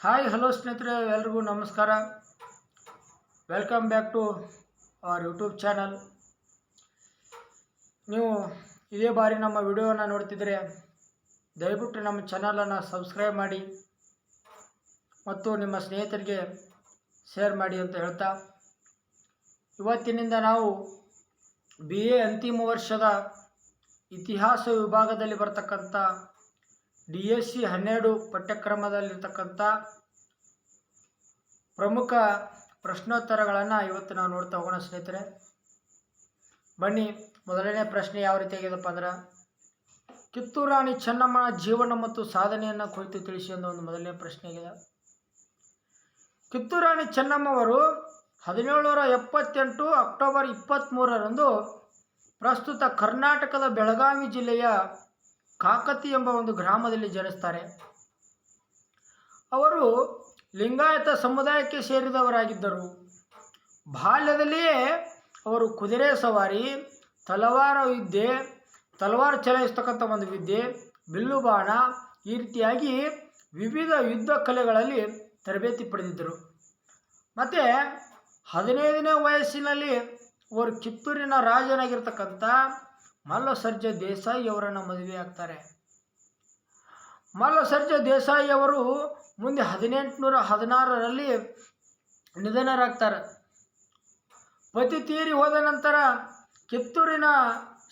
Hi hello ಸ್ನೇಹಿತರೆ, ಎಲ್ರಿಗೂ ನಮಸ್ಕಾರ. Welcome back to our YouTube channel ನೀವು ಇದೇ ಬಾರಿ ನಮ್ಮ ವಿಡಿಯೋನ ನೋಡ್ತಿದ್ರೆ, ದಯವಿಟ್ಟು ನಮ್ಮ ಚಾನಲನ್ನು ಸಬ್ಸ್ಕ್ರೈಬ್ ಮಾಡಿ ಮತ್ತು ನಿಮ್ಮ ಸ್ನೇಹಿತರಿಗೆ ಶೇರ್ ಮಾಡಿ ಅಂತ ಹೇಳ್ತಾ. ಇವತ್ತಿನಿಂದ ನಾವು ಬಿ ಎ ಅಂತಿಮ ವರ್ಷದ ಇತಿಹಾಸ ವಿಭಾಗದಲ್ಲಿ ಬರ್ತಕ್ಕಂಥ ಡಿ ಎಸ್ ಸಿ ಹನ್ನೆರಡು ಪಠ್ಯಕ್ರಮದಲ್ಲಿರ್ತಕ್ಕಂಥ ಪ್ರಮುಖ ಪ್ರಶ್ನೋತ್ತರಗಳನ್ನು ಇವತ್ತು ನಾವು ನೋಡ್ತಾ ಹೋಗೋಣ ಸ್ನೇಹಿತರೆ. ಬನ್ನಿ, ಮೊದಲನೇ ಪ್ರಶ್ನೆ ಯಾವ ರೀತಿ ರೀತಿಯಾಗಿದೆಪ್ಪ ಅಂದ್ರೆ ಕಿತ್ತೂರು ರಾಣಿ ಚೆನ್ನಮ್ಮನ ಜೀವನ ಮತ್ತು ಸಾಧನೆಯನ್ನು ಕುರಿತು ತಿಳಿಸಿ ಅನ್ನೋ ಒಂದು ಮೊದಲನೇ ಪ್ರಶ್ನೆ ಆಗಿದೆ. ಕಿತ್ತೂರು ರಾಣಿ ಚೆನ್ನಮ್ಮವರು ಹದಿನೇಳುನೂರ ಎಪ್ಪತ್ತೆಂಟು ಅಕ್ಟೋಬರ್ ಇಪ್ಪತ್ತ್ಮೂರರಂದು ಪ್ರಸ್ತುತ ಕರ್ನಾಟಕದ ಬೆಳಗಾವಿ ಜಿಲ್ಲೆಯ ಕಾಕತಿ ಎಂಬ ಒಂದು ಗ್ರಾಮದಲ್ಲಿ ಜನಿಸ್ತಾರೆ. ಅವರು ಲಿಂಗಾಯತ ಸಮುದಾಯಕ್ಕೆ ಸೇರಿದವರಾಗಿದ್ದರು. ಬಾಲ್ಯದಲ್ಲಿಯೇ ಅವರು ಕುದುರೆ ಸವಾರಿ, ತಲವಾರ ವಿದ್ಯೆ, ತಲವಾರು ಚಲಾಯಿಸ್ತಕ್ಕಂಥ ಒಂದು ವಿದ್ಯೆ ಬಿಲ್ಲುಬಾಣ ಈ ರೀತಿಯಾಗಿ ವಿವಿಧ ಯುದ್ಧ ಕಲೆಗಳಲ್ಲಿ ತರಬೇತಿ ಪಡೆದಿದ್ದರು. ಮತ್ತು ಹದಿನೈದನೇ ವಯಸ್ಸಿನಲ್ಲಿ ಅವರು ಕಿತ್ತೂರಿನ ರಾಜನಾಗಿರ್ತಕ್ಕಂಥ ಮಲ್ಲ ಸರ್ಜ ದೇಸಾಯಿ ಅವರನ್ನು ಮದುವೆ ಆಗ್ತಾರೆ. ಮಲ್ಲ ಸರ್ಜ ದೇಸಾಯಿ ಅವರು ಮುಂದೆ ಹದಿನೆಂಟುನೂರ ಹದಿನಾರರಲ್ಲಿ ನಿಧನರಾಗ್ತಾರೆ. ಪತಿ ತೀರಿ ಹೋದ ನಂತರ ಕಿತ್ತೂರಿನ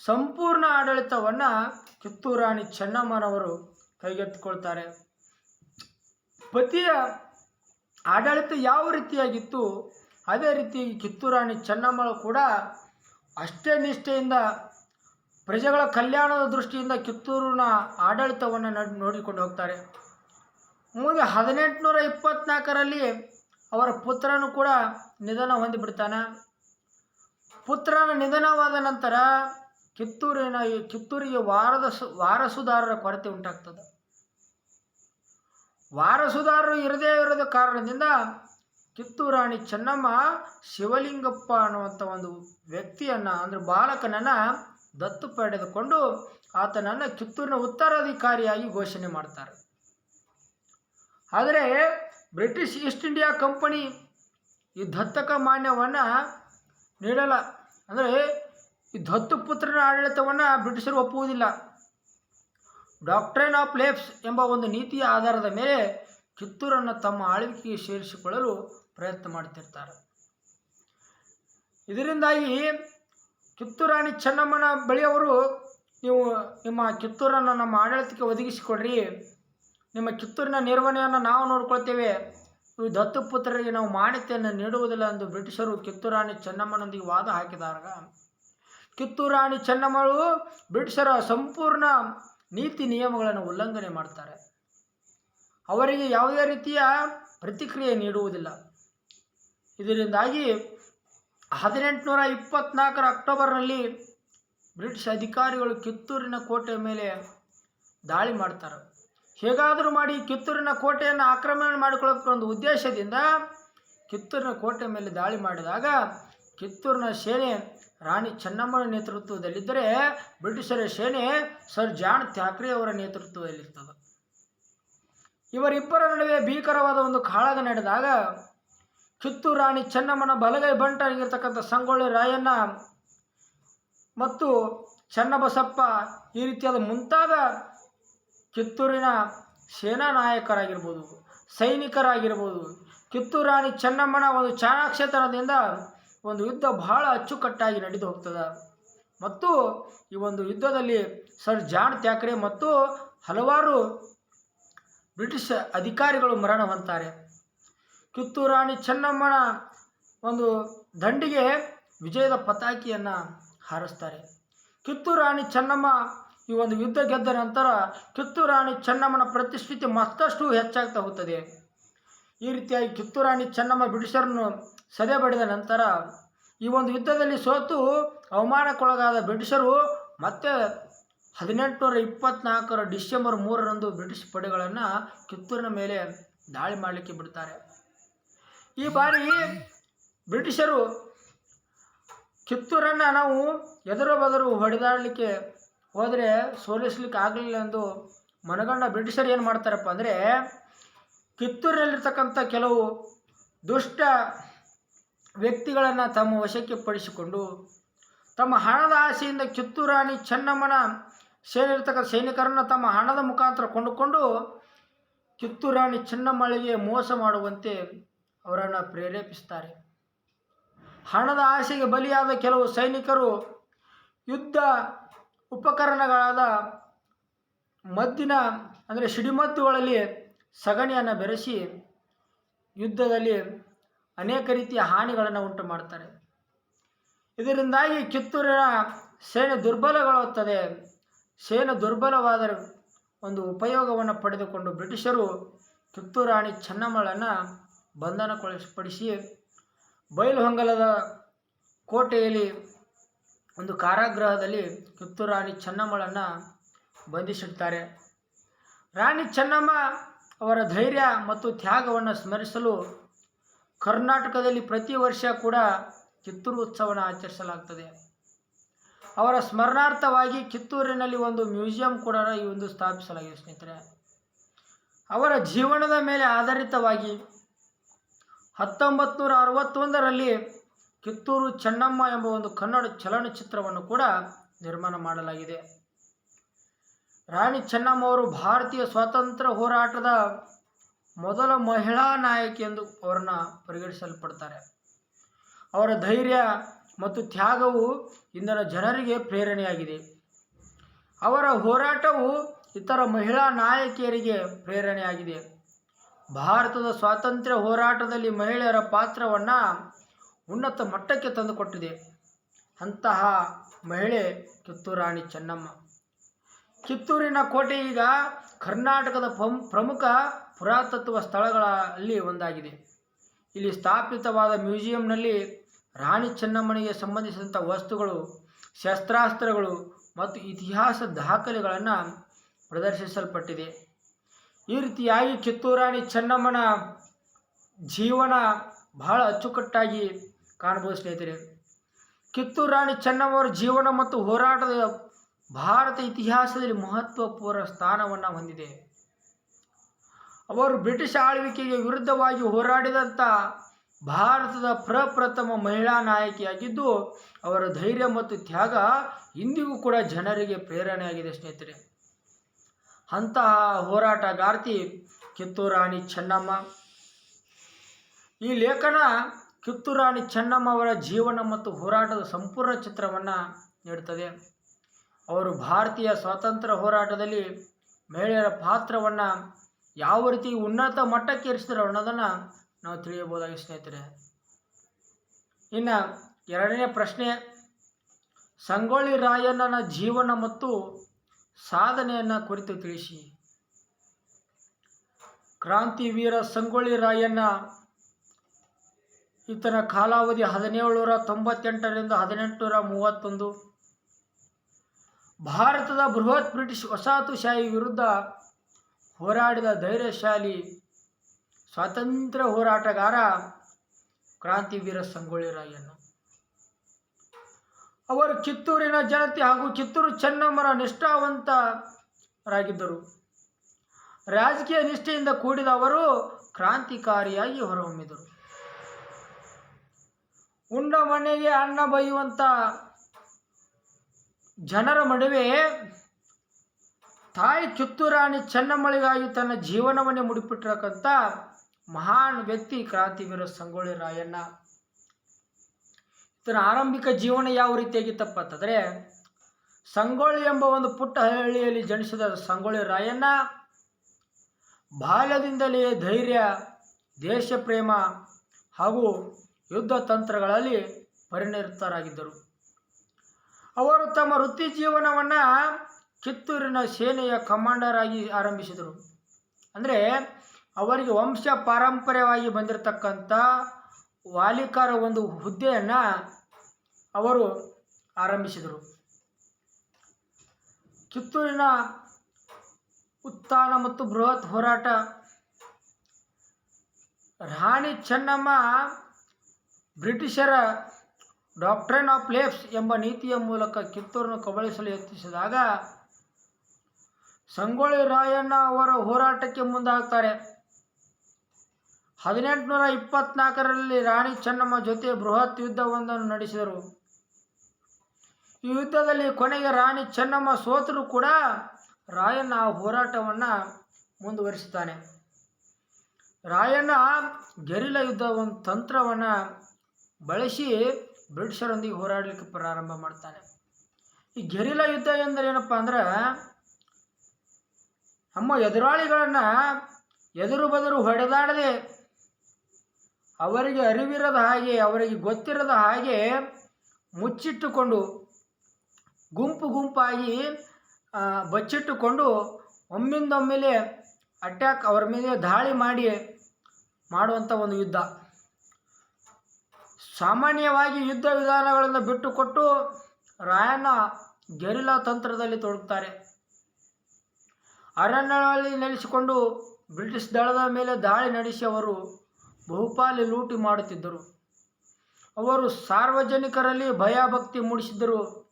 ಸಂಪೂರ್ಣ ಆಡಳಿತವನ್ನು ಕಿತ್ತೂರು ರಾಣಿ ಚೆನ್ನಮ್ಮನವರು ಕೈಗೆತ್ತಿಕೊಳ್ತಾರೆ. ಪತಿಯ ಆಡಳಿತ ಯಾವ ರೀತಿಯಾಗಿತ್ತು? ಅದೇ ರೀತಿ ಕಿತ್ತೂರು ರಾಣಿ ಚೆನ್ನಮ್ಮಳು ಕೂಡ ಅಷ್ಟೇ ನಿಷ್ಠೆಯಿಂದ ಪ್ರಜೆಗಳ ಕಲ್ಯಾಣದ ದೃಷ್ಟಿಯಿಂದ ಕಿತ್ತೂರಿನ ಆಡಳಿತವನ್ನು ನಡ್, ನೋಡಿಕೊಂಡು ಹೋಗ್ತಾರೆ. ಮುಂದೆ ಹದಿನೆಂಟುನೂರ ಇಪ್ಪತ್ನಾಲ್ಕರಲ್ಲಿ ಅವರ ಪುತ್ರನು ಕೂಡ ನಿಧನ ಹೊಂದಿಬಿಡ್ತಾನೆ. ಪುತ್ರನ ನಿಧನವಾದ ನಂತರ ಕಿತ್ತೂರಿನ ಕಿತ್ತೂರಿಗೆ ವಾರದ ವಾರಸುದಾರರ ಕೊರತೆ ಉಂಟಾಗ್ತದೆ. ವಾರಸುದಾರರು ಇರದೇ ಇರದ ಕಾರಣದಿಂದ ಕಿತ್ತೂರಾಣಿ ಚೆನ್ನಮ್ಮ ಶಿವಲಿಂಗಪ್ಪ ಅನ್ನುವಂಥ ಒಂದು ವ್ಯಕ್ತಿಯನ್ನು, ಅಂದರೆ ಬಾಲಕನನ್ನು ದತ್ತು ಪಡೆದುಕೊಂಡು ಆತನನ್ನು ಕಿತ್ತೂರಿನ ಉತ್ತರಾಧಿಕಾರಿಯಾಗಿ ಘೋಷಣೆ ಮಾಡ್ತಾರೆ. ಆದರೆ ಬ್ರಿಟಿಷ್ ಈಸ್ಟ್ ಇಂಡಿಯಾ ಕಂಪನಿ ಈ ದತ್ತಕ ಮಾನ್ಯವನ್ನು ನೀಡಲ್ಲ. ಅಂದರೆ ಈ ದತ್ತು ಪುತ್ರನ ಆಡಳಿತವನ್ನು ಬ್ರಿಟಿಷರು ಒಪ್ಪುವುದಿಲ್ಲ. ಡಾಕ್ಟ್ರೇನ್ ಆಫ್ ಲೇಪ್ಸ್ ಎಂಬ ಒಂದು ನೀತಿಯ ಆಧಾರದ ಮೇಲೆ ಕಿತ್ತೂರನ್ನು ತಮ್ಮ ಆಳ್ವಿಕೆಗೆ ಸೇರಿಸಿಕೊಳ್ಳಲು ಪ್ರಯತ್ನ ಮಾಡ್ತಿರ್ತಾರೆ. ಇದರಿಂದಾಗಿ ಕಿತ್ತೂರು ರಾಣಿ ಚೆನ್ನಮ್ಮನ ಬಳಿಯವರು, ನೀವು ನಿಮ್ಮ ಕಿತ್ತೂರನ್ನು ನಮ್ಮ ಆಡಳಿತಕ್ಕೆ ಒದಗಿಸಿಕೊಡ್ರಿ. ನಿಮ್ಮ ಕಿತ್ತೂರಿನ ನಿರ್ವಹಣೆಯನ್ನು ನಾವು ನೋಡ್ಕೊಳ್ತೇವೆ. ಇವು ದತ್ತುಪುತ್ರರಿಗೆ ನಾವು ಮಾನ್ಯತೆಯನ್ನು ನೀಡುವುದಿಲ್ಲ ಎಂದು ಬ್ರಿಟಿಷರು ಕಿತ್ತೂರಾಣಿ ಚೆನ್ನಮ್ಮನೊಂದಿಗೆ ವಾದ ಹಾಕಿದಾಗ, ಕಿತ್ತೂರಾಣಿ ಚೆನ್ನಮ್ಮಳು ಬ್ರಿಟಿಷರ ಸಂಪೂರ್ಣ ನೀತಿ ನಿಯಮಗಳನ್ನು ಉಲ್ಲಂಘನೆ ಮಾಡ್ತಾರೆ. ಅವರಿಗೆ ಯಾವುದೇ ರೀತಿಯ ಪ್ರತಿಕ್ರಿಯೆ ನೀಡುವುದಿಲ್ಲ. ಇದರಿಂದಾಗಿ ಹದಿನೆಂಟುನೂರ ಇಪ್ಪತ್ನಾಲ್ಕರ ಅಕ್ಟೋಬರ್ನಲ್ಲಿ ಬ್ರಿಟಿಷ್ ಅಧಿಕಾರಿಗಳು ಕಿತ್ತೂರಿನ ಕೋಟೆಯ ಮೇಲೆ ದಾಳಿ ಮಾಡ್ತಾರೆ. ಹೇಗಾದರೂ ಮಾಡಿ ಕಿತ್ತೂರಿನ ಕೋಟೆಯನ್ನು ಆಕ್ರಮಣ ಮಾಡಿಕೊಳ್ಳೋಕೆ ಒಂದು ಉದ್ದೇಶದಿಂದ ಕಿತ್ತೂರಿನ ಕೋಟೆ ಮೇಲೆ ದಾಳಿ ಮಾಡಿದಾಗ ಕಿತ್ತೂರಿನ ಸೇನೆ ರಾಣಿ ಚೆನ್ನಮ್ಮನ ನೇತೃತ್ವದಲ್ಲಿದ್ದರೆ ಬ್ರಿಟಿಷರ ಸೇನೆ ಸರ್ ಜಾನ್ ಥ್ಯಾಕ್ರೆ ಅವರ ನೇತೃತ್ವದಲ್ಲಿರ್ತದೆ. ಇವರಿಬ್ಬರ ನಡುವೆ ಭೀಕರವಾದ ಒಂದು ಕಾಳಗ ನಡೆದಾಗ ಕಿತ್ತೂರು ರಾಣಿ ಚೆನ್ನಮ್ಮನ ಬಲಗೈ ಬಂಟಾಗಿರ್ತಕ್ಕಂಥ ಸಂಗೊಳ್ಳಿ ರಾಯಣ್ಣ ಮತ್ತು ಚನ್ನಬಸಪ್ಪ ಈ ರೀತಿಯಾದ ಮುಂತಾದ ಕಿತ್ತೂರಿನ ಸೇನಾ ನಾಯಕರಾಗಿರ್ಬೋದು, ಸೈನಿಕರಾಗಿರ್ಬೋದು ಕಿತ್ತೂರು ರಾಣಿ ಚೆನ್ನಮ್ಮನ ಒಂದು ಚಾಣಾಕ್ಷತನದಿಂದ ಒಂದು ಯುದ್ಧ ಬಹಳ ಅಚ್ಚುಕಟ್ಟಾಗಿ ನಡೆದು ಹೋಗ್ತದೆ. ಮತ್ತು ಈ ಒಂದು ಯುದ್ಧದಲ್ಲಿ ಸರ್ ಜಾನ್ ತ್ಯಾಕ್ರೆ ಮತ್ತು ಹಲವಾರು ಬ್ರಿಟಿಷ್ ಅಧಿಕಾರಿಗಳು ಮರಣ ಹೊಂತಾರೆ ಕಿತ್ತೂರು ರಾಣಿ ಚೆನ್ನಮ್ಮನ ಒಂದು ದಂಡಿಗೆ ವಿಜಯದ ಪತಾಕಿಯನ್ನು ಹಾರಿಸ್ತಾರೆ. ಕಿತ್ತೂರು ರಾಣಿ ಚೆನ್ನಮ್ಮ ಈ ಒಂದು ಯುದ್ಧ ಗೆದ್ದ ನಂತರ ಕಿತ್ತೂರು ರಾಣಿ ಚೆನ್ನಮ್ಮನ ಪ್ರತಿಷ್ಠಿತಿ ಮತ್ತಷ್ಟು ಹೆಚ್ಚಾಗ್ತಾ ಹೋಗ್ತದೆ. ಈ ರೀತಿಯಾಗಿ ಕಿತ್ತೂರು ರಾಣಿ ಚೆನ್ನಮ್ಮ ಬ್ರಿಟಿಷರನ್ನು ಸದೆ ಬಡಿದ ನಂತರ ಈ ಒಂದು ಯುದ್ಧದಲ್ಲಿ ಸೋತು ಅವಮಾನಕ್ಕೊಳಗಾದ ಬ್ರಿಟಿಷರು ಮತ್ತೆ ಹದಿನೆಂಟುನೂರ ಇಪ್ಪತ್ನಾಲ್ಕರ ಡಿಸೆಂಬರ್ ಮೂರರಂದು ಬ್ರಿಟಿಷ್ ಪಡೆಗಳನ್ನು ಕಿತ್ತೂರಿನ ಮೇಲೆ ದಾಳಿ ಮಾಡಲಿಕ್ಕೆ ಬಿಡ್ತಾರೆ. ಈ ಬಾರಿ ಬ್ರಿಟಿಷರು ಕಿತ್ತೂರನ್ನು ನಾವು ಎದುರು ಬದರು ಹೊಡೆದಾಡಲಿಕ್ಕೆ ಹೋದರೆ ಸೋಲಿಸ್ಲಿಕ್ಕೆ ಆಗಲಿಲ್ಲ ಎಂದು ಮನಗಂಡ ಬ್ರಿಟಿಷರು ಏನು ಮಾಡ್ತಾರಪ್ಪ ಅಂದರೆ ಕಿತ್ತೂರಿನಲ್ಲಿರ್ತಕ್ಕಂಥ ಕೆಲವು ದುಷ್ಟ ವ್ಯಕ್ತಿಗಳನ್ನು ತಮ್ಮ ವಶಕ್ಕೆ ಪಡಿಸಿಕೊಂಡು ತಮ್ಮ ಹಣದ ಆಸೆಯಿಂದ ಕಿತ್ತೂರಾಣಿ ಚೆನ್ನಮ್ಮನ ಸೇರಿರ್ತಕ್ಕಂಥ ಸೈನಿಕರನ್ನು ತಮ್ಮ ಹಣದ ಮುಖಾಂತರ ಕೊಂಡುಕೊಂಡು ಕಿತ್ತೂರಾಣಿ ಚೆನ್ನಮ್ಮಳಿಗೆ ಮೋಸ ಮಾಡುವಂತೆ ಅವರನ್ನು ಪ್ರೇರೇಪಿಸ್ತಾರೆ. ಹಣದ ಆಸೆಗೆ ಬಲಿಯಾದ ಕೆಲವು ಸೈನಿಕರು ಯುದ್ಧ ಉಪಕರಣಗಳಾದ ಮದ್ದಿನ, ಅಂದರೆ ಸಿಡಿಮದ್ದುಗಳಲ್ಲಿ ಸಗಣಿಯನ್ನು ಬೆರೆಸಿ ಯುದ್ಧದಲ್ಲಿ ಅನೇಕ ರೀತಿಯ ಹಾನಿಗಳನ್ನು ಉಂಟು ಮಾಡ್ತಾರೆ ಇದರಿಂದಾಗಿ ಕಿತ್ತೂರಿನ ಸೇನೆ ದುರ್ಬಲಗೊಳ್ಳುತ್ತದೆ. ಸೇನೆ ದುರ್ಬಲವಾದ ಒಂದು ಉಪಯೋಗವನ್ನು ಪಡೆದುಕೊಂಡು ಬ್ರಿಟಿಷರು ಕಿತ್ತೂರಾಣಿ ಚೆನ್ನಮ್ಮಳನ್ನು ಬಂಧನಗೊಳಿಸಪಡಿಸಿ ಬೈಲುಹೊಂಗಲದ ಕೋಟೆಯಲ್ಲಿ ಒಂದು ಕಾರಾಗೃಹದಲ್ಲಿ ಕಿತ್ತೂರು ರಾಣಿ ಚೆನ್ನಮ್ಮಳನ್ನು ಬಂಧಿಸಿಡ್ತಾರೆ ರಾಣಿ ಚೆನ್ನಮ್ಮ ಅವರ ಧೈರ್ಯ ಮತ್ತು ತ್ಯಾಗವನ್ನು ಸ್ಮರಿಸಲು ಕರ್ನಾಟಕದಲ್ಲಿ ಪ್ರತಿ ವರ್ಷ ಕೂಡ ಕಿತ್ತೂರು ಉತ್ಸವನ ಆಚರಿಸಲಾಗ್ತದೆ. ಅವರ ಸ್ಮರಣಾರ್ಥವಾಗಿ ಕಿತ್ತೂರಿನಲ್ಲಿ ಒಂದು ಮ್ಯೂಸಿಯಂ ಕೂಡ ಈ ಒಂದು ಸ್ಥಾಪಿಸಲಾಗಿದೆ ಸ್ನೇಹಿತರೆ. ಅವರ ಜೀವನದ ಮೇಲೆ ಆಧಾರಿತವಾಗಿ ಹತ್ತೊಂಬತ್ತು ನೂರ ಅರವತ್ತೊಂದರಲ್ಲಿ ಕಿತ್ತೂರು ಚೆನ್ನಮ್ಮ ಎಂಬ ಒಂದು ಕನ್ನಡ ಚಲನಚಿತ್ರವನ್ನು ಕೂಡ ನಿರ್ಮಾಣ ಮಾಡಲಾಗಿದೆ. ರಾಣಿ ಚೆನ್ನಮ್ಮ ಅವರು ಭಾರತೀಯ ಸ್ವಾತಂತ್ರ್ಯ ಹೋರಾಟದ ಮೊದಲ ಮಹಿಳಾ ನಾಯಕಿ ಎಂದು ಅವರನ್ನು ಪರಿಗಣಿಸಲ್ಪಡ್ತಾರೆ. ಅವರ ಧೈರ್ಯ ಮತ್ತು ತ್ಯಾಗವು ಇಂದಿನ ಜನರಿಗೆ ಪ್ರೇರಣೆಯಾಗಿದೆ. ಅವರ ಹೋರಾಟವು ಇತರ ಮಹಿಳಾ ನಾಯಕಿಯರಿಗೆ ಪ್ರೇರಣೆಯಾಗಿದೆ. ಭಾರತದ ಸ್ವಾತಂತ್ರ್ಯ ಹೋರಾಟದಲ್ಲಿ ಮಹಿಳೆಯರ ಪಾತ್ರವನ್ನು ಉನ್ನತ ಮಟ್ಟಕ್ಕೆ ತಂದುಕೊಟ್ಟಿದೆ. ಅಂತಹ ಮಹಿಳೆ ಕಿತ್ತೂರು ರಾಣಿ ಚೆನ್ನಮ್ಮ. ಕಿತ್ತೂರಿನ ಕೋಟೆ ಈಗ ಕರ್ನಾಟಕದ ಪ್ರಮುಖ ಪುರಾತತ್ವ ಸ್ಥಳಗಳಲ್ಲಿ ಒಂದಾಗಿದೆ. ಇಲ್ಲಿ ಸ್ಥಾಪಿತವಾದ ಮ್ಯೂಸಿಯಂನಲ್ಲಿ ರಾಣಿ ಚೆನ್ನಮ್ಮನಿಗೆ ಸಂಬಂಧಿಸಿದಂಥ ವಸ್ತುಗಳು, ಶಸ್ತ್ರಾಸ್ತ್ರಗಳು ಮತ್ತು ಇತಿಹಾಸ ದಾಖಲೆಗಳನ್ನು ಪ್ರದರ್ಶಿಸಲ್ಪಟ್ಟಿದೆ. ಈ ರೀತಿಯಾಗಿ ಕಿತ್ತೂರಾಣಿ ಚೆನ್ನಮ್ಮನ ಜೀವನ ಬಹಳ ಅಚ್ಚುಕಟ್ಟಾಗಿ ಕಾಣಬಹುದು ಸ್ನೇಹಿತರೆ. ಕಿತ್ತೂರು ರಾಣಿ ಚೆನ್ನಮ್ಮವರ ಜೀವನ ಮತ್ತು ಹೋರಾಟದ ಭಾರತ ಇತಿಹಾಸದಲ್ಲಿ ಮಹತ್ವಪೂರ್ಣ ಸ್ಥಾನವನ್ನು ಹೊಂದಿದೆ. ಅವರು ಬ್ರಿಟಿಷ್ ಆಳ್ವಿಕೆಗೆ ವಿರುದ್ಧವಾಗಿ ಹೋರಾಡಿದಂಥ ಭಾರತದ ಪ್ರಪ್ರಥಮ ಮಹಿಳಾ ನಾಯಕಿಯಾಗಿದ್ದು, ಅವರ ಧೈರ್ಯ ಮತ್ತು ತ್ಯಾಗ ಇಂದಿಗೂ ಕೂಡ ಜನರಿಗೆ ಪ್ರೇರಣೆಯಾಗಿದೆ ಸ್ನೇಹಿತರೆ. ಅಂತಹ ಹೋರಾಟಗಾರ್ತಿ ಕಿತ್ತೂರು ರಾಣಿ ಚೆನ್ನಮ್ಮ. ಈ ಲೇಖನ ಕಿತ್ತೂರು ರಾಣಿ ಚೆನ್ನಮ್ಮ ಅವರ ಜೀವನ ಮತ್ತು ಹೋರಾಟದ ಸಂಪೂರ್ಣ ಚಿತ್ರವನ್ನು ನೀಡುತ್ತದೆ ಅವರು ಭಾರತೀಯ ಸ್ವಾತಂತ್ರ್ಯ ಹೋರಾಟದಲ್ಲಿ ಮಹಿಳೆಯರ ಪಾತ್ರವನ್ನು ಯಾವ ರೀತಿ ಉನ್ನತ ಮಟ್ಟಕ್ಕೆ ಇರಿಸಿದ್ರು ಅನ್ನೋದನ್ನು ನಾವು ತಿಳಿಯಬಹುದಾಗಿ ಸ್ನೇಹಿತರೆ. ಇನ್ನು ಎರಡನೇ ಪ್ರಶ್ನೆ, ಸಂಗೊಳ್ಳಿ ರಾಯಣ್ಣನ ಜೀವನ ಮತ್ತು ಸಾಧನೆಯನ್ನು ಕುರಿತು ತಿಳಿಸಿ. ಕ್ರಾಂತಿವೀರ ಸಂಗೊಳ್ಳಿ ರಾಯಣ್ಣ ಈತನ ಕಾಲಾವಧಿ ಹದಿನೇಳುನೂರ ತೊಂಬತ್ತೆಂಟರಿಂದ ಹದಿನೆಂಟುನೂರ ಮೂವತ್ತೊಂದು. ಭಾರತದ ಬೃಹತ್ ಬ್ರಿಟಿಷ್ ವಸಾಹತುಶಾಹಿ ವಿರುದ್ಧ ಹೋರಾಡಿದ ಧೈರ್ಯಶಾಲಿ ಸ್ವಾತಂತ್ರ್ಯ ಹೋರಾಟಗಾರ ಕ್ರಾಂತಿವೀರ ಸಂಗೊಳ್ಳಿ ರಾಯಣ್ಣ. ಅವರು ಕಿತ್ತೂರಿನ ಜನತೆ ಹಾಗೂ ಕಿತ್ತೂರು ಚೆನ್ನಮ್ಮರ ನಿಷ್ಠಾವಂತರಾಗಿದ್ದರು. ರಾಜಕೀಯ ನಿಷ್ಠೆಯಿಂದ ಕೂಡಿದ ಅವರು ಕ್ರಾಂತಿಕಾರಿಯಾಗಿ ಹೊರಹೊಮ್ಮಿದರು. ಉಂಡ ಮನೆಗೆ ಅನ್ನ ಬೈಯುವಂಥ ಜನರ ನಡುವೆ ತಾಯಿ ಕಿತ್ತೂರಾಣಿ ಚೆನ್ನಮ್ಮಳಿಗಾಗಿ ತನ್ನ ಜೀವನವನ್ನೇ ಮುಡಿಪಿಟ್ಟಿರಕ್ಕಂಥ ಮಹಾನ್ ವ್ಯಕ್ತಿ ಕ್ರಾಂತಿವೀರ ಸಂಗೊಳ್ಳಿ ರಾಯಣ್ಣ. ಇದರ ಆರಂಭಿಕ ಜೀವನ ಯಾವ ರೀತಿಯಾಗಿತ್ತಪ್ಪ ಅಂತಂದರೆ, ಸಂಗೊಳ್ಳಿ ಎಂಬ ಒಂದು ಪುಟ್ಟ ಹಳ್ಳಿಯಲ್ಲಿ ಜನಿಸಿದ ಸಂಗೊಳ್ಳಿ ರಾಯಣ್ಣ, ಬಾಲ್ಯದಿಂದಲೇ ಧೈರ್ಯ ದೇಶ ಪ್ರೇಮ ಹಾಗೂ ಯುದ್ಧ ತಂತ್ರಗಳಲ್ಲಿ ಪರಿಣಿತರಾಗಿದ್ದರು. ಅವರು ತಮ್ಮ ವೃತ್ತಿ ಜೀವನವನ್ನು ಕಿತ್ತೂರಿನ ಸೇನೆಯ ಕಮಾಂಡರ್ ಆಗಿ ಆರಂಭಿಸಿದರು. ಅಂದರೆ, ಅವರಿಗೆ ವಂಶ ಪಾರಂಪರ್ಯವಾಗಿ ಬಂದಿರತಕ್ಕಂಥ ವಾಲಿಕಾರ ಒಂದು ಹುದ್ದೆಯನ್ನು ಅವರು ಆರಂಭಿಸಿದರು. ಕಿತ್ತೂರಿನ ಉತ್ಥಾನ ಮತ್ತು ಬೃಹತ್ ಹೋರಾಟ ರಾಣಿ ಚೆನ್ನಮ್ಮ ಬ್ರಿಟಿಷರ ಡಾಕ್ಟ್ರೇನ್ ಆಫ್ ಲೇಫ್ಸ್ ಎಂಬ ನೀತಿಯ ಮೂಲಕ ಕಿತ್ತೂರನ್ನು ಕಬಳಿಸಲು ಯತ್ನಿಸಿದಾಗ ಸಂಗೊಳ್ಳಿ ರಾಯಣ್ಣ ಅವರ ಹೋರಾಟಕ್ಕೆ ಮುಂದಾಗ್ತಾರೆ. ಹದಿನೆಂಟುನೂರ ಇಪ್ಪತ್ನಾಲ್ಕರಲ್ಲಿ ರಾಣಿ ಚೆನ್ನಮ್ಮ ಜೊತೆ ಬೃಹತ್ ಯುದ್ಧವೊಂದನ್ನು ನಡೆಸಿದರು. ಈ ಯುದ್ಧದಲ್ಲಿ ಕೊನೆಗೆ ರಾಣಿ ಚೆನ್ನಮ್ಮ ಸೋತರೂ ಕೂಡ ರಾಯಣ್ಣ ಆ ಹೋರಾಟವನ್ನು ಮುಂದುವರಿಸುತ್ತಾನೆ. ರಾಯಣ್ಣ ಗೆರಿಲ ಯುದ್ಧ ಒಂದು ತಂತ್ರವನ್ನು ಬಳಸಿ ಬ್ರಿಟಿಷರೊಂದಿಗೆ ಹೋರಾಡಲಿಕ್ಕೆ ಪ್ರಾರಂಭ ಮಾಡ್ತಾನೆ. ಈ ಗೆರಿಲ ಯುದ್ಧ ಎಂದರೆ ಏನಪ್ಪ ಅಂದ್ರೆ, ನಮ್ಮ ಎದುರಾಳಿಗಳನ್ನು ಎದುರು ಬದುರು ಹೊಡೆದಾಡದೆ ಅವರಿಗೆ ಅರಿವಿರದ ಹಾಗೆ, ಅವರಿಗೆ ಗೊತ್ತಿರದ ಹಾಗೆ ಮುಚ್ಚಿಟ್ಟುಕೊಂಡು, ಗುಂಪು ಗುಂಪಾಗಿ ಬಚ್ಚಿಟ್ಟುಕೊಂಡು ಒಮ್ಮಿಂದೊಮ್ಮೆಲೆ ಅಟ್ಯಾಕ್ ಅವರ ಮೇಲೆ ದಾಳಿ ಮಾಡಿ ಮಾಡುವಂಥ ಒಂದು ಯುದ್ಧ. ಸಾಮಾನ್ಯವಾಗಿ ಯುದ್ಧ ವಿಧಾನಗಳನ್ನು ಬಿಟ್ಟುಕೊಟ್ಟು ರಾಯನ ಗೆರಿಲಾ ತಂತ್ರದಲ್ಲಿ ತೊಡಗುತ್ತಾರೆ ಅರಣ್ಯಗಳಲ್ಲಿ ನೆಲೆಸಿಕೊಂಡು ಬ್ರಿಟಿಷ್ ದಳದ ಮೇಲೆ ದಾಳಿ ನಡೆಸಿ ಅವರು ಬಹುಪಾಲಿ ಲೂಟಿ ಮಾಡುತ್ತಿದ್ದರು. ಅವರು ಸಾರ್ವಜನಿಕರಲ್ಲಿ ಭಯಭಕ್ತಿ ಮೂಡಿಸಿದ್ದರು.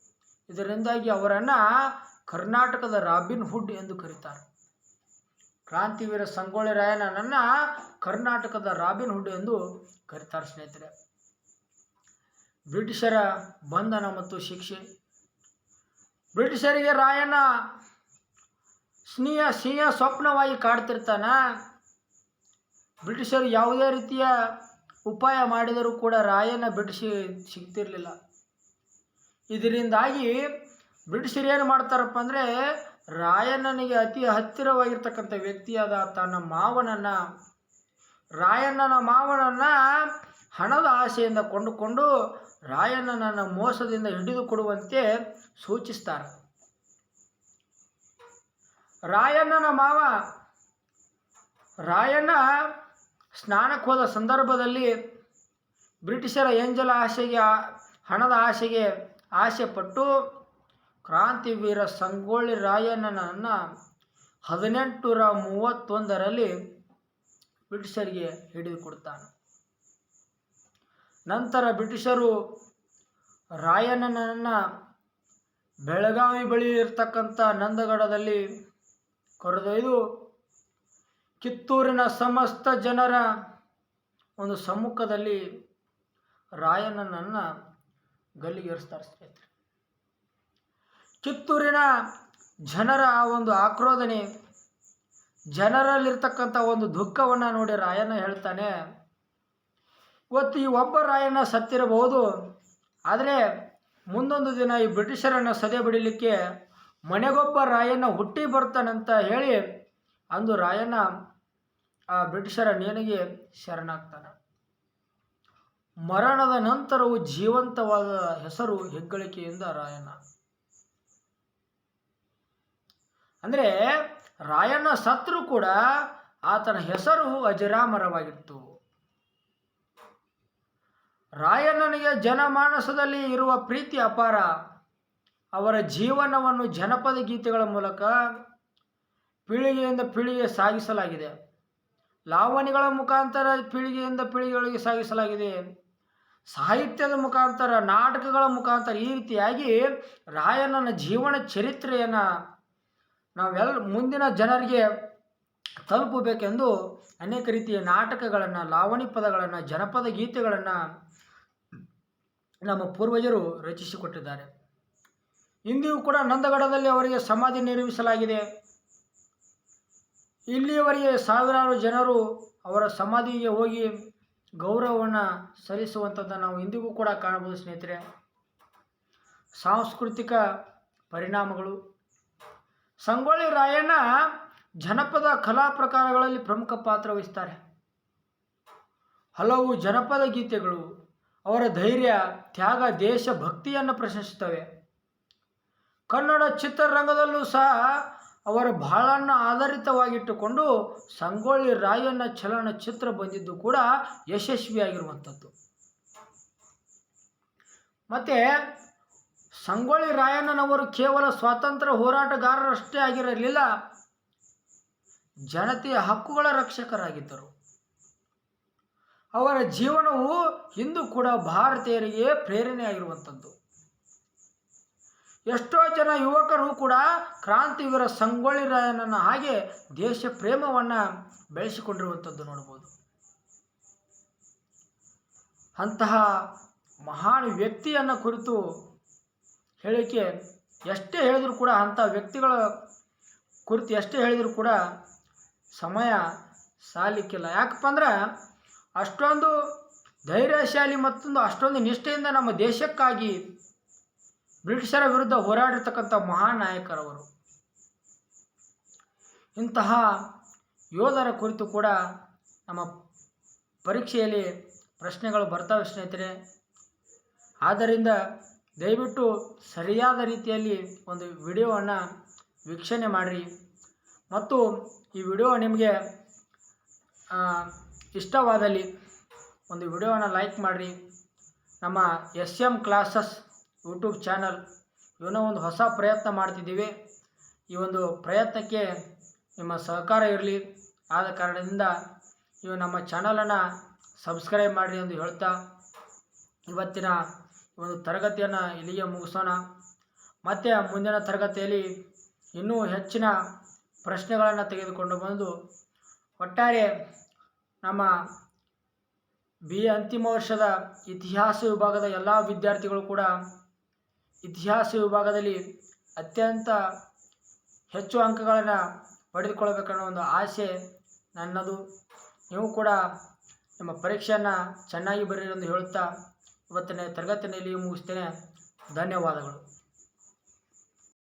ಇದರಿಂದಾಗಿ ಅವರನ್ನು ಕರ್ನಾಟಕದ ರಾಬಿನ್ ಹುಡ್ ಎಂದು ಕರೀತಾರೆ. ಕ್ರಾಂತಿವೀರ ಸಂಗೊಳ್ಳಿ ರಾಯಣ್ಣನನ್ನು ಕರ್ನಾಟಕದ ರಾಬಿನ್ ಹುಡ್ ಎಂದು ಕರೀತಾರೆ ಸ್ನೇಹಿತರೆ. ಬ್ರಿಟಿಷರ ಬಂಧನ ಮತ್ತು ಶಿಕ್ಷೆ. ಬ್ರಿಟಿಷರಿಗೆ ರಾಯಣ್ಣ ಸ್ನೇಹ ಸ್ನೇಹ ಸ್ವಪ್ನವಾಗಿ ಕಾಡ್ತಿರ್ತಾನ. ಬ್ರಿಟಿಷರು ಯಾವುದೇ ರೀತಿಯ ಉಪಾಯ ಮಾಡಿದರೂ ಕೂಡ ರಾಯಣ್ಣ ಬ್ರಿಟಿಷ್ ಸಿಗ್ತಿರಲಿಲ್ಲ. ಇದರಿಂದಾಗಿ ಬ್ರಿಟಿಷರು ಏನು ಮಾಡ್ತಾರಪ್ಪ ಅಂದರೆ ರಾಯಣ್ಣನಿಗೆ ಅತಿ ಹತ್ತಿರವಾಗಿರ್ತಕ್ಕಂಥ ವ್ಯಕ್ತಿಯಾದ ತನ್ನ ಮಾವನನ್ನು, ರಾಯಣ್ಣನ ಮಾವನನ್ನ ಹಣದ ಆಸೆಯಿಂದ ಕೊಂಡುಕೊಂಡು ರಾಯಣ್ಣನನ್ನ ಮೋಸದಿಂದ ಹಿಡಿದು ಕೊಡುವಂತೆ ಸೂಚಿಸ್ತಾರೆ. ರಾಯಣ್ಣನ ಮಾವ ರಾಯಣ್ಣ ಸ್ನಾನಕ್ಕೆ ಹೋದ ಸಂದರ್ಭದಲ್ಲಿ ಬ್ರಿಟಿಷರ ಏಂಜಲ ಆಸೆಗೆ, ಹಣದ ಆಸೆಗೆ ಆಸೆ ಪಟ್ಟು ಕ್ರಾಂತಿವೀರ ಸಂಗೊಳ್ಳಿ ರಾಯಣ್ಣನನ್ನು ಹದಿನೆಂಟುನೂರ ಮೂವತ್ತೊಂದರಲ್ಲಿ ಬ್ರಿಟಿಷರಿಗೆ ಹಿಡಿದುಕೊಡ್ತಾನೆ ನಂತರ ಬ್ರಿಟಿಷರು ರಾಯಣ್ಣನನ್ನು ಬೆಳಗಾವಿ ಬಳಿ ಇರ್ತಕ್ಕಂಥ ನಂದಗಡದಲ್ಲಿ ಕರೆದೊಯ್ದು ಕಿತ್ತೂರಿನ ಸಮಸ್ತ ಜನರ ಒಂದು ಸಮ್ಮುಖದಲ್ಲಿ ರಾಯಣ್ಣನನ್ನು ಗಲ್ಲಿಗೇರಿಸ್ತಾರೆ ಸ್ನೇಹಿತರೆ. ಕಿತ್ತೂರಿನ ಜನರ ಆ ಒಂದು ಆಕ್ರೋಧನೆ, ಜನರಲ್ಲಿರ್ತಕ್ಕಂಥ ಒಂದು ದುಃಖವನ್ನು ನೋಡಿ ರಾಯಣ್ಣ ಹೇಳ್ತಾನೆ, ಇವತ್ತು ಈ ಒಬ್ಬ ರಾಯಣ್ಣ ಸತ್ತಿರಬಹುದು, ಆದರೆ ಮುಂದೊಂದು ದಿನ ಈ ಬ್ರಿಟಿಷರನ್ನು ಸದೆ ಬಿಡಿಲಿಕ್ಕೆ ಮನೆಗೊಬ್ಬ ರಾಯಣ್ಣ ಹುಟ್ಟಿ ಬರ್ತಾನಂತ ಹೇಳಿ ಅಂದು ರಾಯಣ್ಣ ಆ ಬ್ರಿಟಿಷರ ನೇಣಿಗೆ ಶರಣಾಗ್ತಾನೆ. ಮರಣದ ನಂತರವೂ ಜೀವಂತವಾದ ಹೆಸರು ಹೆಗ್ಗಳಿಕೆಯಿಂದ ರಾಯಣ್ಣ. ಅಂದರೆ ರಾಯಣ್ಣ ಸತ್ರು ಕೂಡ ಆತನ ಹೆಸರು ಅಜರಾಮರವಾಗಿತ್ತು. ರಾಯಣ್ಣನಿಗೆ ಜನಮಾನಸದಲ್ಲಿ ಇರುವ ಪ್ರೀತಿ ಅಪಾರ. ಅವರ ಜೀವನವನ್ನು ಜನಪದ ಗೀತೆಗಳ ಮೂಲಕ ಪೀಳಿಗೆಯಿಂದ ಪೀಳಿಗೆ ಸಾಗಿಸಲಾಗಿದೆ. ಲಾವಣಿಗಳ ಮುಖಾಂತರ ಪೀಳಿಗೆಯಿಂದ ಪೀಳಿಗೆಗಳಿಗೆ ಸಾಗಿಸಲಾಗಿದೆ. ಸಾಹಿತ್ಯದ ಮುಖಾಂತರ, ನಾಟಕಗಳ ಮುಖಾಂತರ ಈ ರೀತಿಯಾಗಿ ರಾಯಣ್ಣನ ಜೀವನ ಚರಿತ್ರೆಯನ್ನು ನಾವೆಲ್ಲ ಮುಂದಿನ ಜನರಿಗೆ ತಲುಪಬೇಕೆಂದು ಅನೇಕ ರೀತಿಯ ನಾಟಕಗಳನ್ನು, ಲಾವಣಿ ಪದಗಳನ್ನು, ಜನಪದ ಗೀತೆಗಳನ್ನು ನಮ್ಮ ಪೂರ್ವಜರು ರಚಿಸಿಕೊಟ್ಟಿದ್ದಾರೆ. ಇಂದಿಯೂ ಕೂಡ ನಂದಗಡದಲ್ಲಿ ಅವರಿಗೆ ಸಮಾಧಿ ನಿರ್ಮಿಸಲಾಗಿದೆ. ಇಲ್ಲಿಯವರೆಗೆ ಸಾವಿರಾರು ಜನರು ಅವರ ಸಮಾಧಿಗೆ ಹೋಗಿ ಗೌರವವನ್ನು ಸಲ್ಲಿಸುವಂಥದ್ದು ನಾವು ಇಂದಿಗೂ ಕೂಡ ಕಾಣಬಹುದು ಸ್ನೇಹಿತರೆ. ಸಾಂಸ್ಕೃತಿಕ ಪರಿಣಾಮಗಳು. ಸಂಗೊಳ್ಳಿ ರಾಯಣ್ಣ ಜನಪದ ಕಲಾ ಪ್ರಕಾರಗಳಲ್ಲಿ ಪ್ರಮುಖ ಪಾತ್ರ ವಹಿಸ್ತಾರೆ. ಹಲವು ಜನಪದ ಗೀತೆಗಳು ಅವರ ಧೈರ್ಯ, ತ್ಯಾಗ ದೇಶಭಕ್ತಿಯನ್ನು ಪ್ರಶಂಸಿಸುತ್ತವೆ. ಕನ್ನಡ ಚಿತ್ರರಂಗದಲ್ಲೂ ಸಹ ಅವರ ಬಾಳನ್ನು ಆಧಾರಿತವಾಗಿಟ್ಟುಕೊಂಡು ಸಂಗೊಳ್ಳಿ ರಾಯಣ್ಣ ಚಲನಚಿತ್ರ ಬಂದಿದ್ದು ಕೂಡ ಯಶಸ್ವಿಯಾಗಿರುವಂಥದ್ದು. ಮತ್ತು ಸಂಗೊಳ್ಳಿ ರಾಯಣ್ಣನವರು ಕೇವಲ ಸ್ವಾತಂತ್ರ್ಯ ಹೋರಾಟಗಾರರಷ್ಟೇ ಆಗಿರಲಿಲ್ಲ ಜನತೆಯ ಹಕ್ಕುಗಳ ರಕ್ಷಕರಾಗಿದ್ದರು. ಅವರ ಜೀವನವು ಇಂದು ಕೂಡ ಭಾರತೀಯರಿಗೆ ಪ್ರೇರಣೆಯಾಗಿರುವಂಥದ್ದು. ಎಷ್ಟೋ ಜನ ಯುವಕರು ಕೂಡ ಕ್ರಾಂತಿವೀರ ಸಂಗೊಳ್ಳಿ ರಾಯಣ್ಣನ ಹಾಗೆ ದೇಶ ಪ್ರೇಮವನ್ನು ಬೆಳೆಸಿಕೊಂಡಿರುವಂಥದ್ದು ನೋಡ್ಬೋದು. ಅಂತಹ ಮಹಾನ್ ವ್ಯಕ್ತಿಯನ್ನು ಕುರಿತು ಹೇಳಿಕೆ ಎಷ್ಟೇ ಹೇಳಿದರೂ ಕೂಡ ಅಂಥ ವ್ಯಕ್ತಿಗಳ ಕುರಿತು ಎಷ್ಟೇ ಹೇಳಿದರೂ ಕೂಡ ಸಮಯ ಸಾಲಿಕ್ಕಿಲ್ಲ. ಯಾಕಪ್ಪ ಅಂದ್ರೆ ಅಷ್ಟೊಂದು ಧೈರ್ಯಶಾಲಿ ಮತ್ತೊಂದು ಅಷ್ಟೊಂದು ನಿಷ್ಠೆಯಿಂದ ನಮ್ಮ ದೇಶಕ್ಕಾಗಿ ಬ್ರಿಟಿಷರ ವಿರುದ್ಧ ಹೋರಾಡಿರ್ತಕ್ಕಂಥ ಮಹಾನ್ ನಾಯಕರವರು ಇಂತಹ ಯೋಧರ ಕುರಿತು ಕೂಡ ನಮ್ಮ ಪರೀಕ್ಷೆಯಲ್ಲಿ ಪ್ರಶ್ನೆಗಳು ಬರ್ತವೆ ಸ್ನೇಹಿತರೆ. ಆದ್ದರಿಂದ ದಯವಿಟ್ಟು ಸರಿಯಾದ ರೀತಿಯಲ್ಲಿ ಒಂದು ವಿಡಿಯೋವನ್ನು ವೀಕ್ಷಣೆ ಮಾಡಿರಿ. ಮತ್ತು ಈ ವಿಡಿಯೋ ನಿಮಗೆ ಇಷ್ಟವಾದಲ್ಲಿ ಒಂದು ವಿಡಿಯೋವನ್ನು ಲೈಕ್ ಮಾಡಿರಿ. ನಮ್ಮ S M classes YouTube channel ಏನೋ ಒಂದು ಹೊಸ ಪ್ರಯತ್ನ ಮಾಡ್ತಿದ್ದೀವಿ. ಈ ಒಂದು ಪ್ರಯತ್ನಕ್ಕೆ ನಿಮ್ಮ ಸಹಕಾರ ಇರಲಿ. ಆದ ಕಾರಣದಿಂದ ನೀವು ನಮ್ಮ ಚಾನಲನ್ನು ಸಬ್ಸ್ಕ್ರೈಬ್ ಮಾಡಿರಿ ಎಂದು ಹೇಳ್ತಾ ಇವತ್ತಿನ ಒಂದು ತರಗತಿಯನ್ನು ಇಲ್ಲಿಗೆ ಮುಗಿಸೋಣ. ಮತ್ತು ಮುಂದಿನ ತರಗತಿಯಲ್ಲಿ ಇನ್ನೂ ಹೆಚ್ಚಿನ ಪ್ರಶ್ನೆಗಳನ್ನು ತೆಗೆದುಕೊಂಡು ಬಂದು ಒಟ್ಟಾರೆ ನಮ್ಮ ಬಿ ಅಂತಿಮ ವರ್ಷದ ಇತಿಹಾಸ ವಿಭಾಗದ ಎಲ್ಲ ವಿದ್ಯಾರ್ಥಿಗಳು ಕೂಡ ಇತಿಹಾಸ ವಿಭಾಗದಲ್ಲಿ ಅತ್ಯಂತ ಹೆಚ್ಚು ಅಂಕಗಳನ್ನು ಪಡೆದುಕೊಳ್ಬೇಕನ್ನೋ ಒಂದು ಆಸೆ ನನ್ನದು. ನೀವು ಕೂಡ ನಿಮ್ಮ ಪರೀಕ್ಷೆಯನ್ನು ಚೆನ್ನಾಗಿ ಬರೀರಿ ಎಂದು ಹೇಳುತ್ತಾ ಇವತ್ತಿನ ತರಗತಿಯಲ್ಲಿ ಮುಗಿಸ್ತೇನೆ. ಧನ್ಯವಾದಗಳು.